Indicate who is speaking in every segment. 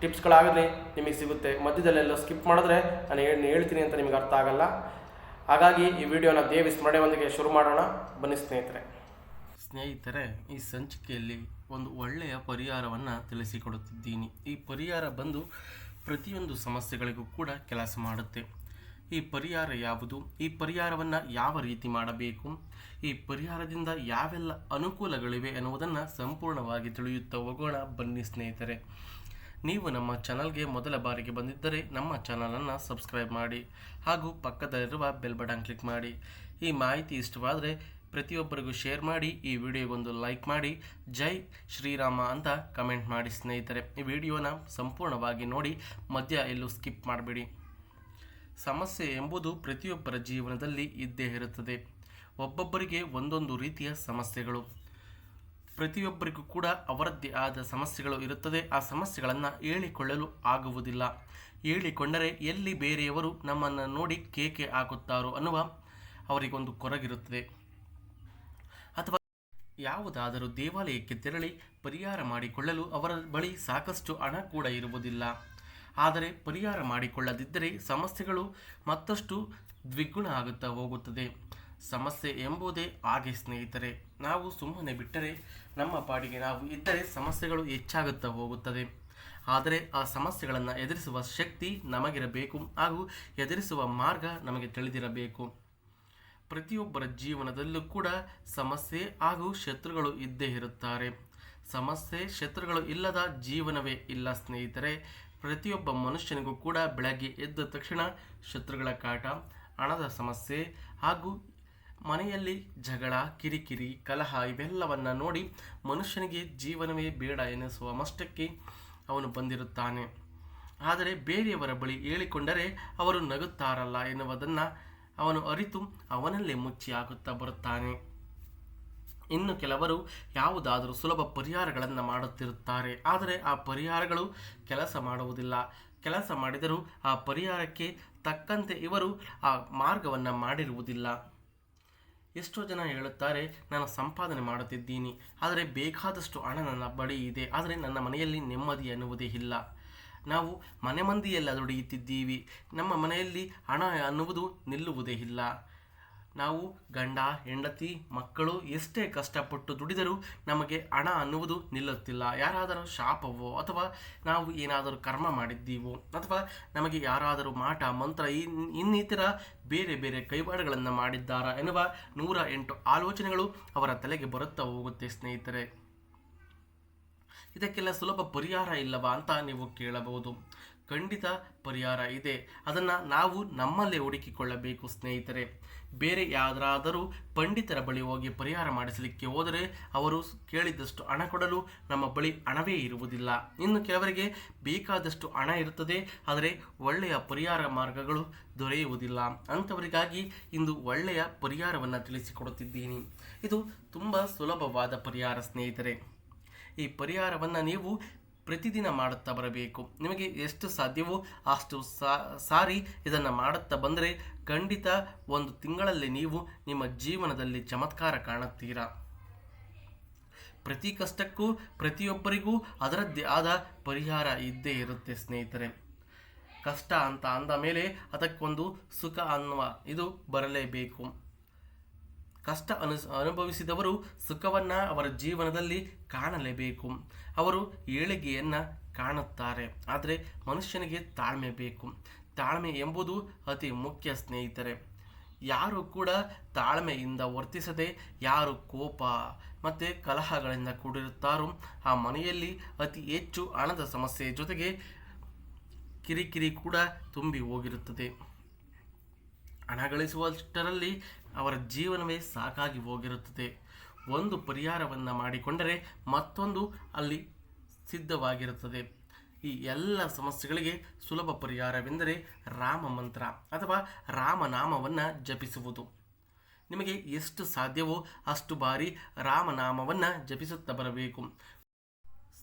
Speaker 1: ಟಿಪ್ಸ್ಗಳಾಗಲಿ ನಿಮಗೆ ಸಿಗುತ್ತೆ. ಮಧ್ಯದಲ್ಲೆಲ್ಲ ಸ್ಕಿಪ್ ಮಾಡಿದ್ರೆ ನಾನು ಏನು ಹೇಳ್ತೀನಿ ಅಂತ ನಿಮಗೆ ಅರ್ಥ ಆಗಲ್ಲ. ಹಾಗಾಗಿ ಈ ವಿಡಿಯೋನ ದೇವಿ ಸ್ಮರಣೆಯೊಂದಿಗೆ ಶುರು ಮಾಡೋಣ. ಬನ್ನಿ ಸ್ನೇಹಿತರೆ. ಸ್ನೇಹಿತರೆ, ಈ ಸಂಚಿಕೆಯಲ್ಲಿ ಒಂದು ಒಳ್ಳೆಯ ಪರಿಹಾರವನ್ನು ತಿಳಿಸಿಕೊಡುತ್ತಿದ್ದೀನಿ. ಈ ಪರಿಹಾರ ಬಂದು ಪ್ರತಿಯೊಂದು ಸಮಸ್ಯೆಗಳಿಗೂ ಕೂಡ ಕೆಲಸ ಮಾಡುತ್ತೆ. ಈ ಪರಿಹಾರ ಯಾವುದು? ಈ ಪರಿಹಾರವನ್ನು ಯಾವ ರೀತಿ ಮಾಡಬೇಕು? ಈ ಪರಿಹಾರದಿಂದ ಯಾವೆಲ್ಲ ಅನುಕೂಲಗಳಿವೆ ಎನ್ನುವುದನ್ನು ಸಂಪೂರ್ಣವಾಗಿ ತಿಳಿಯುತ್ತಾ ಹೋಗೋಣ. ಬನ್ನಿ ಸ್ನೇಹಿತರೆ. ನೀವು ನಮ್ಮ ಚಾನಲ್ಗೆ ಮೊದಲ ಬಾರಿಗೆ ಬಂದಿದ್ದರೆ ನಮ್ಮ ಚಾನಲನ್ನು ಸಬ್ಸ್ಕ್ರೈಬ್ ಮಾಡಿ ಹಾಗೂ ಪಕ್ಕದಲ್ಲಿರುವ ಬೆಲ್ ಬಟನ್ ಕ್ಲಿಕ್ ಮಾಡಿ. ಈ ಮಾಹಿತಿ ಇಷ್ಟವಾದರೆ ಪ್ರತಿಯೊಬ್ಬರಿಗೂ ಶೇರ್ ಮಾಡಿ, ಈ ವಿಡಿಯೋಗೊಂದು ಲೈಕ್ ಮಾಡಿ, ಜೈ ಶ್ರೀರಾಮ ಅಂತ ಕಮೆಂಟ್ ಮಾಡಿ ಸ್ನೇಹಿತರೆ. ಈ ವಿಡಿಯೋನ ಸಂಪೂರ್ಣವಾಗಿ ನೋಡಿ, ಮಧ್ಯ ಎಲ್ಲೂ ಸ್ಕಿಪ್ ಮಾಡಬೇಡಿ. ಸಮಸ್ಯೆ ಎಂಬುದು ಪ್ರತಿಯೊಬ್ಬರ ಜೀವನದಲ್ಲಿ ಇದ್ದೇ ಇರುತ್ತದೆ. ಒಬ್ಬೊಬ್ಬರಿಗೆ ಒಂದೊಂದು ರೀತಿಯ ಸಮಸ್ಯೆಗಳು. ಪ್ರತಿಯೊಬ್ಬರಿಗೂ ಕೂಡ ಅವರದ್ದೇ ಆದ ಸಮಸ್ಯೆಗಳು ಇರುತ್ತದೆ. ಆ ಸಮಸ್ಯೆಗಳನ್ನು ಹೇಳಿಕೊಳ್ಳಲು ಆಗುವುದಿಲ್ಲ. ಹೇಳಿಕೊಂಡರೆ ಎಲ್ಲಿ ಬೇರೆಯವರು ನಮ್ಮನ್ನು ನೋಡಿ ಕೇಕೆ ಹಾಕುತ್ತಾರೋ ಅನ್ನುವ ಅವರಿಗೊಂದು ಕೊರಗಿರುತ್ತದೆ. ಅಥವಾ ಯಾವುದಾದರೂ ದೇವಾಲಯಕ್ಕೆ ತೆರಳಿ ಪರಿಹಾರ ಮಾಡಿಕೊಳ್ಳಲು ಅವರ ಬಳಿ ಸಾಕಷ್ಟು ಹಣ ಕೂಡ ಇರುವುದಿಲ್ಲ. ಆದರೆ ಪರಿಹಾರ ಮಾಡಿಕೊಳ್ಳದಿದ್ದರೆ ಸಮಸ್ಯೆಗಳು ಮತ್ತಷ್ಟು ದ್ವಿಗುಣ ಆಗುತ್ತಾ ಹೋಗುತ್ತದೆ. ಸಮಸ್ಯೆ ಎಂಬುದೇ ಹಾಗೆ ಸ್ನೇಹಿತರೆ. ನಾವು ಸುಮ್ಮನೆ ಬಿಟ್ಟರೆ ನಮ್ಮ ಪಾಡಿಗೆ ನಾವು ಇದ್ದರೆ ಸಮಸ್ಯೆಗಳು ಹೆಚ್ಚಾಗುತ್ತಾ ಹೋಗುತ್ತದೆ. ಆದರೆ ಆ ಸಮಸ್ಯೆಗಳನ್ನು ಎದುರಿಸುವ ಶಕ್ತಿ ನಮಗಿರಬೇಕು ಹಾಗೂ ಎದುರಿಸುವ ಮಾರ್ಗ ನಮಗೆ ತಿಳಿದಿರಬೇಕು. ಪ್ರತಿಯೊಬ್ಬರ ಜೀವನದಲ್ಲೂ ಕೂಡ ಸಮಸ್ಯೆ ಹಾಗೂ ಶತ್ರುಗಳು ಇದ್ದೇ ಇರುತ್ತಾರೆ. ಸಮಸ್ಯೆ, ಶತ್ರುಗಳು ಇಲ್ಲದ ಜೀವನವೇ ಇಲ್ಲ ಸ್ನೇಹಿತರೆ. ಪ್ರತಿಯೊಬ್ಬ ಮನುಷ್ಯನಿಗೂ ಕೂಡ ಬೆಳಗ್ಗೆ ಎದ್ದ ತಕ್ಷಣ ಶತ್ರುಗಳ ಕಾಟ, ಹಣದ ಸಮಸ್ಯೆ ಹಾಗೂ ಮನೆಯಲ್ಲಿ ಜಗಳ, ಕಿರಿಕಿರಿ, ಕಲಹ ಇವೆಲ್ಲವನ್ನು ನೋಡಿ ಮನುಷ್ಯನಿಗೆ ಜೀವನವೇ ಬೇಡ ಎನಿಸುವ ಮಷ್ಟಕ್ಕೆ ಅವನು ಬಂದಿರುತ್ತಾನೆ. ಆದರೆ ಬೇರೆಯವರ ಬಳಿ ಹೇಳಿಕೊಂಡರೆ ಅವರು ನಗುತ್ತಾರಲ್ಲ ಎನ್ನುವುದನ್ನು ಅವನು ಅರಿತು ಅವನಲ್ಲೇ ಮುಚ್ಚಿ ಹಾಕುತ್ತಾ ಬರುತ್ತಾನೆ. ಇನ್ನು ಕೆಲವರು ಯಾವುದಾದರೂ ಸುಲಭ ಪರಿಹಾರಗಳನ್ನು ಮಾಡುತ್ತಿರುತ್ತಾರೆ. ಆದರೆ ಆ ಪರಿಹಾರಗಳು ಕೆಲಸ ಮಾಡುವುದಿಲ್ಲ. ಕೆಲಸ ಮಾಡಿದರೂ ಆ ಪರಿಹಾರಕ್ಕೆ ತಕ್ಕಂತೆ ಇವರು ಆ ಮಾರ್ಗವನ್ನು ಮಾಡಿರುವುದಿಲ್ಲ. ಎಷ್ಟೋ ಜನ ಹೇಳುತ್ತಾರೆ, ನಾನು ಸಂಪಾದನೆ ಮಾಡುತ್ತಿದ್ದೀನಿ, ಆದರೆ ಬೇಕಾದಷ್ಟು ಹಣ ನನ್ನ ಬಳಿ ಇದೆ, ಆದರೆ ನನ್ನ ಮನೆಯಲ್ಲಿ ನೆಮ್ಮದಿ ಎನ್ನುವುದೇ ಇಲ್ಲ. ನಾವು ಮನೆ ಮಂದಿಯೆಲ್ಲ ದುಡಿಯುತ್ತಿದ್ದೀವಿ ನಮ್ಮ ಮನೆಯಲ್ಲಿ ಹಣ ಅನ್ನುವುದು ನಿಲ್ಲುವುದೇ ಇಲ್ಲ. ನಾವು ಗಂಡ, ಹೆಂಡತಿ, ಮಕ್ಕಳು ಎಷ್ಟೇ ಕಷ್ಟಪಟ್ಟು ದುಡಿದರೂ ನಮಗೆ ಹಣ ಅನ್ನುವುದು ನಿಲ್ಲುತ್ತಿಲ್ಲ. ಯಾರಾದರೂ ಶಾಪವೋ ಅಥವಾ ನಾವು ಏನಾದರೂ ಕರ್ಮ ಮಾಡಿದ್ದೀವೋ ಅಥವಾ ನಮಗೆ ಯಾರಾದರೂ ಮಾಟ, ಮಂತ್ರ ಇನ್, ಇನ್ನಿತರ ಬೇರೆ ಬೇರೆ ಕೈವಾಡಗಳನ್ನು ಮಾಡಿದ್ದಾರಾ ಎನ್ನುವ ನೂರ ಎಂಟು ಆಲೋಚನೆಗಳು ಅವರ ತಲೆಗೆ ಬರುತ್ತಾ ಹೋಗುತ್ತೆ ಸ್ನೇಹಿತರೆ. ಇದಕ್ಕೆಲ್ಲ ಸುಲಭ ಪರಿಹಾರ ಇಲ್ಲವಾ ಅಂತ ನೀವು ಕೇಳಬಹುದು. ಖಂಡಿತ ಪರಿಹಾರ ಇದೆ. ಅದನ್ನು ನಾವು ನಮ್ಮಲ್ಲೇ ಹುಡುಕಿಕೊಳ್ಳಬೇಕು, ಸ್ನೇಹಿತರೆ. ಬೇರೆ ಯಾರಾದರೂ ಪಂಡಿತರ ಬಳಿ ಹೋಗಿ ಪರಿಹಾರ ಮಾಡಿಸಲಿಕ್ಕೆ ಹೋದರೆ ಅವರು ಕೇಳಿದಷ್ಟು ಹಣ ಕೊಡಲು ನಮ್ಮ ಬಳಿ ಹಣವೇ ಇರುವುದಿಲ್ಲ. ಇನ್ನು ಕೆಲವರಿಗೆ ಬೇಕಾದಷ್ಟು ಹಣ ಇರುತ್ತದೆ, ಆದರೆ ಒಳ್ಳೆಯ ಪರಿಹಾರ ಮಾರ್ಗಗಳು ದೊರೆಯುವುದಿಲ್ಲ. ಅಂಥವರಿಗಾಗಿ ಇಂದು ಒಳ್ಳೆಯ ಪರಿಹಾರವನ್ನು ತಿಳಿಸಿಕೊಡುತ್ತಿದ್ದೀನಿ. ಇದು ತುಂಬ ಸುಲಭವಾದ ಪರಿಹಾರ, ಸ್ನೇಹಿತರೆ. ಈ ಪರಿಹಾರವನ್ನು ನೀವು ಪ್ರತಿದಿನ ಮಾಡುತ್ತಾ ಬರಬೇಕು. ನಿಮಗೆ ಎಷ್ಟು ಸಾಧ್ಯವೋ ಅಷ್ಟು ಸಾರಿ ಇದನ್ನು ಮಾಡುತ್ತಾ ಬಂದರೆ ಖಂಡಿತ ಒಂದು ತಿಂಗಳಲ್ಲಿ ನೀವು ನಿಮ್ಮ ಜೀವನದಲ್ಲಿ ಚಮತ್ಕಾರ ಕಾಣುತ್ತೀರಾ. ಪ್ರತಿ ಕಷ್ಟಕ್ಕೂ, ಪ್ರತಿಯೊಬ್ಬರಿಗೂ ಅದರದ್ದೇ ಆದ ಪರಿಹಾರ ಇದ್ದೇ ಇರುತ್ತೆ ಸ್ನೇಹಿತರೆ. ಕಷ್ಟ ಅಂತ ಅಂದ ಮೇಲೆ ಅದಕ್ಕೊಂದು ಸುಖ ಅನ್ನುವ ಇದು ಬರಲೇಬೇಕು. ಕಷ್ಟ ಅನು ಅನುಭವಿಸಿದವರು ಸುಖವನ್ನು ಅವರ ಜೀವನದಲ್ಲಿ ಕಾಣಲೇಬೇಕು. ಅವರು ಏಳಿಗೆಯನ್ನು ಕಾಣುತ್ತಾರೆ, ಆದರೆ ಮನುಷ್ಯನಿಗೆ ತಾಳ್ಮೆ ಬೇಕು. ತಾಳ್ಮೆ ಎಂಬುದು ಅತಿ ಮುಖ್ಯ ಸ್ನೇಹಿತರೆ. ಯಾರು ಕೂಡ ತಾಳ್ಮೆಯಿಂದ ವರ್ತಿಸದೆ, ಯಾರು ಕೋಪ ಮತ್ತು ಕಲಹಗಳಿಂದ ಕೂಡಿರುತ್ತಾರೋ, ಆ ಮನೆಯಲ್ಲಿ ಅತಿ ಹೆಚ್ಚು ಹಣದ ಸಮಸ್ಯೆ ಜೊತೆಗೆ ಕಿರಿಕಿರಿ ಕೂಡ ತುಂಬಿ ಹೋಗಿರುತ್ತದೆ. ಹಣ ಗಳಿಸುವಷ್ಟರಲ್ಲಿ ಅವರ ಜೀವನವೇ ಸಾಕಾಗಿ ಹೋಗಿರುತ್ತದೆ. ಒಂದು ಪರಿಹಾರವನ್ನು ಮಾಡಿಕೊಂಡರೆ ಮತ್ತೊಂದು ಅಲ್ಲಿ ಸಿದ್ಧವಾಗಿರುತ್ತದೆ. ಈ ಎಲ್ಲ ಸಮಸ್ಯೆಗಳಿಗೆ ಸುಲಭ ಪರಿಹಾರವೆಂದರೆ ರಾಮ ಮಂತ್ರ ಅಥವಾ ರಾಮನಾಮವನ್ನು ಜಪಿಸುವುದು. ನಿಮಗೆ ಎಷ್ಟು ಸಾಧ್ಯವೋ ಅಷ್ಟು ಬಾರಿ ರಾಮನಾಮವನ್ನು ಜಪಿಸುತ್ತಾ ಬರಬೇಕು.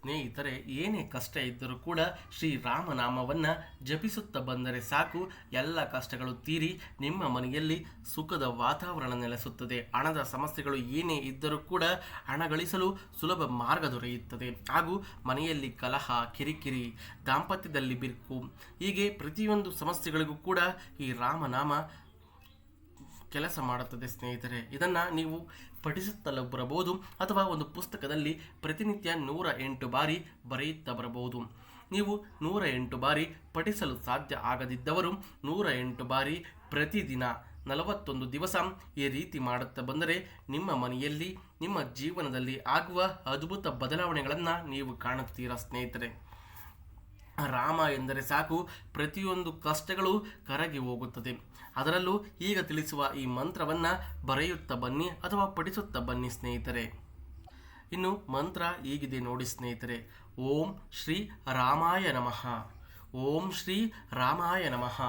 Speaker 1: ಸ್ನೇಹಿತರೆ, ಏನೇ ಕಷ್ಟ ಇದ್ದರೂ ಕೂಡ ಶ್ರೀರಾಮನಾಮವನ್ನು ಜಪಿಸುತ್ತಾ ಬಂದರೆ ಸಾಕು. ಎಲ್ಲ ಕಷ್ಟಗಳು ತೀರಿ ನಿಮ್ಮ ಮನೆಯಲ್ಲಿ ಸುಖದ ವಾತಾವರಣ ನೆಲೆಸುತ್ತದೆ. ಹಣದ ಸಮಸ್ಯೆಗಳು ಏನೇ ಇದ್ದರೂ ಕೂಡ ಹಣ ಗಳಿಸಲು ಸುಲಭ ಮಾರ್ಗ ದೊರೆಯುತ್ತದೆ. ಹಾಗೂ ಮನೆಯಲ್ಲಿ ಕಲಹ, ಕಿರಿಕಿರಿ, ದಾಂಪತ್ಯದಲ್ಲಿ ಬಿರುಕು ಹೀಗೆ ಪ್ರತಿಯೊಂದು ಸಮಸ್ಯೆಗಳಿಗೂ ಕೂಡ ಈ ರಾಮನಾಮ ಕೆಲಸ ಮಾಡುತ್ತದೆ ಸ್ನೇಹಿತರೆ. ಇದನ್ನು ನೀವು ಪಠಿಸುತ್ತಲೂ ಬರಬಹುದು ಅಥವಾ ಒಂದು ಪುಸ್ತಕದಲ್ಲಿ ಪ್ರತಿನಿತ್ಯ ನೂರ ಎಂಟು ಬಾರಿ ಬರೆಯುತ್ತಾ ಬರಬಹುದು. ನೀವು ನೂರ ಎಂಟು ಬಾರಿ ಪಠಿಸಲು ಸಾಧ್ಯ ಆಗದಿದ್ದವರು ನೂರ ಎಂಟು ಬಾರಿ ಪ್ರತಿದಿನ ನಲವತ್ತೊಂದು ದಿವಸ ಈ ರೀತಿ ಮಾಡುತ್ತಾ ಬಂದರೆ ನಿಮ್ಮ ಮನೆಯಲ್ಲಿ, ನಿಮ್ಮ ಜೀವನದಲ್ಲಿ ಆಗುವ ಅದ್ಭುತ ಬದಲಾವಣೆಗಳನ್ನು ನೀವು ಕಾಣುತ್ತೀರಾ ಸ್ನೇಹಿತರೆ? ರಾಮ ಎಂದರೆ ಸಾಕು, ಪ್ರತಿಯೊಂದು ಕಷ್ಟಗಳು ಕರಗಿ ಹೋಗುತ್ತದೆ. ಅದರಲ್ಲೂ ಈಗ ತಿಳಿಸುವ ಈ ಮಂತ್ರವನ್ನು ಬರೆಯುತ್ತಾ ಬನ್ನಿ ಅಥವಾ ಪಠಿಸುತ್ತಾ ಬನ್ನಿ ಸ್ನೇಹಿತರೆ. ಇನ್ನು ಮಂತ್ರ ಹೀಗಿದೆ ನೋಡಿ ಸ್ನೇಹಿತರೆ. ಓಂ ಶ್ರೀ ರಾಮಾಯ ನಮಃ. ಓಂ ಶ್ರೀ ರಾಮಾಯ ನಮಃ.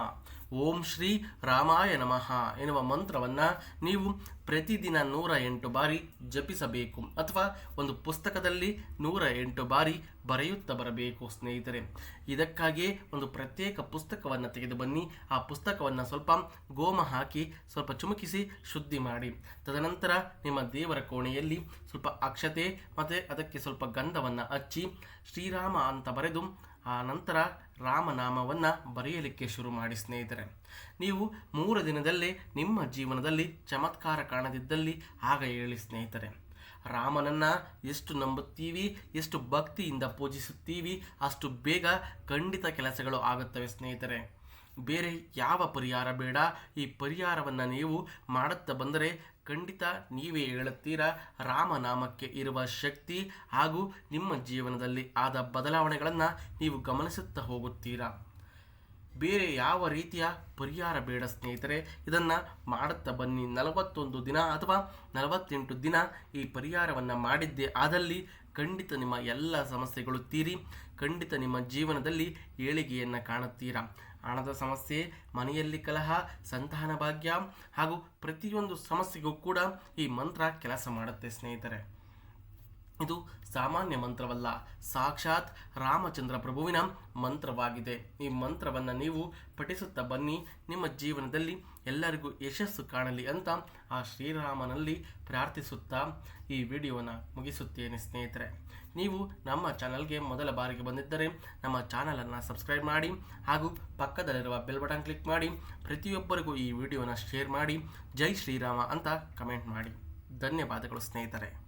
Speaker 1: ಓಂ ಶ್ರೀ ರಾಮಾಯ ನಮಃ ಎನ್ನುವ ಮಂತ್ರವನ್ನು ನೀವು ಪ್ರತಿದಿನ ನೂರ ಎಂಟು ಬಾರಿ ಜಪಿಸಬೇಕು ಅಥವಾ ಒಂದು ಪುಸ್ತಕದಲ್ಲಿ ನೂರ ಎಂಟು ಬಾರಿ ಬರೆಯುತ್ತಾ ಬರಬೇಕು ಸ್ನೇಹಿತರೆ. ಇದಕ್ಕಾಗಿಯೇ ಒಂದು ಪ್ರತ್ಯೇಕ ಪುಸ್ತಕವನ್ನು ತೆಗೆದು ಬನ್ನಿ. ಆ ಪುಸ್ತಕವನ್ನು ಸ್ವಲ್ಪ ಗೋಮ ಹಾಕಿ ಸ್ವಲ್ಪ ಚುಮುಕಿಸಿ ಶುದ್ಧಿ ಮಾಡಿ. ತದನಂತರ ನಿಮ್ಮ ದೇವರ ಕೋಣೆಯಲ್ಲಿ ಸ್ವಲ್ಪ ಅಕ್ಷತೆ ಮತ್ತು ಅದಕ್ಕೆ ಸ್ವಲ್ಪ ಗಂಧವನ್ನು ಹಚ್ಚಿ ಶ್ರೀರಾಮ ಅಂತ ಬರೆದು ಆ ನಂತರ ರಾಮನಾಮವನ್ನು ಬರೆಯಲಿಕ್ಕೆ ಶುರು ಮಾಡಿ ಸ್ನೇಹಿತರೆ. ನೀವು ಮೂರು ದಿನದಲ್ಲಿ ನಿಮ್ಮ ಜೀವನದಲ್ಲಿ ಚಮತ್ಕಾರ ಕಾಣದಿದ್ದಲ್ಲಿ ಆಗ ಹೇಳಿ ಸ್ನೇಹಿತರೆ. ರಾಮನನ್ನು ಎಷ್ಟು ನಂಬುತ್ತೀವಿ, ಎಷ್ಟು ಭಕ್ತಿಯಿಂದ ಪೂಜಿಸುತ್ತೀವಿ, ಅಷ್ಟು ಬೇಗ ಖಂಡಿತ ಕೆಲಸಗಳು ಆಗುತ್ತವೆ ಸ್ನೇಹಿತರೆ. ಬೇರೆ ಯಾವ ಪರಿಹಾರ ಬೇಡ, ಈ ಪರಿಹಾರವನ್ನು ನೀವು ಮಾಡುತ್ತಾ ಬಂದರೆ ಖಂಡಿತ ನೀವೇ ಹೇಳುತ್ತೀರಾ? ರಾಮನಾಮಕ್ಕೆ ಇರುವ ಶಕ್ತಿ ಹಾಗೂ ನಿಮ್ಮ ಜೀವನದಲ್ಲಿ ಆದ ಬದಲಾವಣೆಗಳನ್ನು ನೀವು ಗಮನಿಸುತ್ತಾ ಹೋಗುತ್ತೀರಾ? ಬೇರೆ ಯಾವ ರೀತಿಯ ಪರಿಹಾರ ಬೇಡ ಸ್ನೇಹಿತರೆ, ಇದನ್ನು ಮಾಡುತ್ತಾ ಬನ್ನಿ. ನಲವತ್ತೊಂದು ದಿನ ಅಥವಾ ನಲವತ್ತೆಂಟು ದಿನ ಈ ಪರಿಹಾರವನ್ನು ಮಾಡಿದ್ದೇ ಆದಲ್ಲಿ ಖಂಡಿತ ನಿಮ್ಮ ಎಲ್ಲ ಸಮಸ್ಯೆಗಳು ತೀರಿ. ಖಂಡಿತ ನಿಮ್ಮ ಜೀವನದಲ್ಲಿ ಏಳಿಗೆಯನ್ನು ಕಾಣುತ್ತೀರಾ? ಹಣದ ಸಮಸ್ಯೆ, ಮನೆಯಲ್ಲಿ ಕಲಹ, ಸಂತಾನ ಭಾಗ್ಯ ಹಾಗೂ ಪ್ರತಿಯೊಂದು ಸಮಸ್ಯೆಗೂ ಕೂಡ ಈ ಮಂತ್ರ ಕೆಲಸ ಮಾಡುತ್ತೆ ಸ್ನೇಹಿತರೆ. ಇದು ಸಾಮಾನ್ಯ ಮಂತ್ರವಲ್ಲ. ಸಾಕ್ಷಾತ್ ರಾಮಚಂದ್ರ ಪ್ರಭುವಿನ ಮಂತ್ರವಾಗಿದೆ. ಈ ಮಂತ್ರವನ್ನು ನೀವು ಪಠಿಸುತ್ತಾ ಬನ್ನಿ. ನಿಮ್ಮ ಜೀವನದಲ್ಲಿ ಎಲ್ಲರಿಗೂ ಯಶಸ್ಸು ಕಾಣಲಿ ಅಂತ ಆ ಶ್ರೀರಾಮನಲ್ಲಿ ಪ್ರಾರ್ಥಿಸುತ್ತಾ ಈ ವಿಡಿಯೋನ ಮುಗಿಸುತ್ತೇನೆ ಸ್ನೇಹಿತರೆ. ನೀವು ನಮ್ಮ ಚಾನಲ್ಗೆ ಮೊದಲ ಬಾರಿಗೆ ಬಂದಿದ್ದರೆ ನಮ್ಮ ಚಾನಲನ್ನು ಸಬ್ಸ್ಕ್ರೈಬ್ ಮಾಡಿ ಹಾಗೂ ಪಕ್ಕದಲ್ಲಿರುವ ಬೆಲ್ ಬಟನ್ ಕ್ಲಿಕ್ ಮಾಡಿ. ಪ್ರತಿಯೊಬ್ಬರಿಗೂ ಈ ವಿಡಿಯೋನ ಶೇರ್ ಮಾಡಿ. ಜೈ ಶ್ರೀರಾಮ ಅಂತ ಕಮೆಂಟ್ ಮಾಡಿ. ಧನ್ಯವಾದಗಳು ಸ್ನೇಹಿತರೆ.